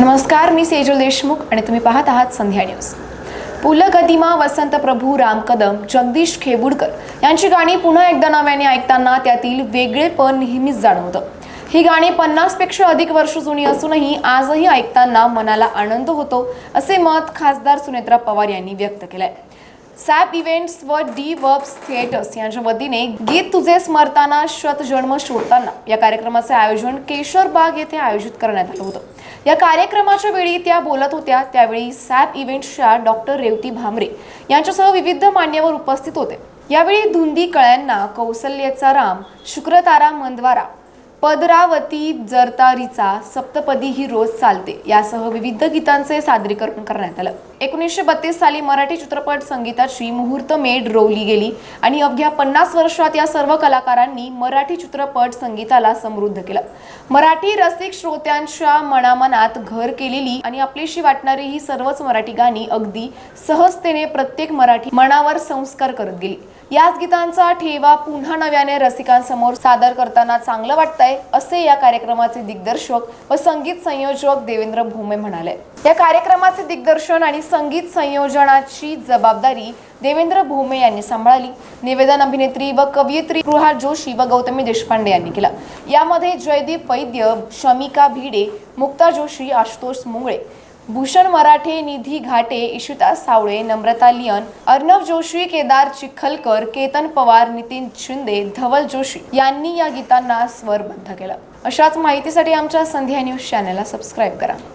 नमस्कार मी सेजल देशमुख आणि तुम्ही पाहत आहात संध्या न्यूज. पु ल गदिमा वसंत प्रभू राम कदम जगदीश खेबुडकर यांची गाणी पुन्हा एकदा नव्याने ऐकताना त्यातील वेगळेपण नेहमीच जाणवतं. ही गाणी पन्नासपेक्षा अधिक वर्ष जुनी असूनही आजही ऐकताना मनाला आनंद होतो असे मत खासदार सुनेत्रा पवार यांनी व्यक्त केलंय. सॅप इव्हेंट्स व डी वर्ब्स थिएटर्स यांच्या वतीने गीत तुझे स्मरताना शतजन्म शोधताना या कार्यक्रमाचे आयोजन केशरबाग येथे आयोजित करण्यात आलं होतं. या कार्यक्रमाच्या वेळी त्या बोलत होत्या. त्यावेळी सॅप इव्हेंट्सच्या डॉक्टर रेवती भामरे यांच्यासह विविध मान्यवर उपस्थित होते. यावेळी धुंदी कळ्यांना कौसल्याचा राम शुक्रतारा मंदवारा पदरावती जरतारीचा सप्तपदी ही रोज चालते. यासह विविध गीतांचे सादरीकरण करण्यात आलं. एकोणीसशे बत्तीस साली मराठी चित्रपट संगीताची मुहूर्तमेढ रोवली गेली आणि अवघ्या पन्नास वर्षात या सर्व कलाकारांनी मराठी चित्रपट संगीताला समृद्ध केलं. मराठी रसिक श्रोत्यांच्या मनामनात घर केलेली आणि आपलीशी वाटणारी ही सर्वच मराठी गाणी अगदी सहजतेने प्रत्येक मराठी मनावर संस्कार करत गेली. याच गीतांचा ठेवा पुन्हा नव्याने रसिकांसमोर सादर करताना चांगलं वाटतंय असे या कार्यक्रमाचे दिग्दर्शक व संगीत संयोजक देवेंद्र भोमे म्हणाले. या कार्यक्रमाचे दिग्दर्शन आणि संगीत संयोजनाची जबाबदारी देवेंद्र भोमे यांनी सांभाळली. निवेदन अभिनेत्री व कवयित्री गृहा जोशी व गौतमी देशपांडे यांनी केला. यामध्ये जयदीप वैद्य शमिका भिडे मुक्ता जोशी आशुतोष मुंगळे. भूषण मराठे निधी घाटे इशिता सावळे नम्रता लियन अर्णव जोशी केदार चिखलकर केतन पवार नितीन शिंदे धवल जोशी यांनी या गीतांना स्वरबद्ध केलं. अशाच माहितीसाठी आमच्या संध्या न्यूज चॅनलला सबस्क्राईब करा.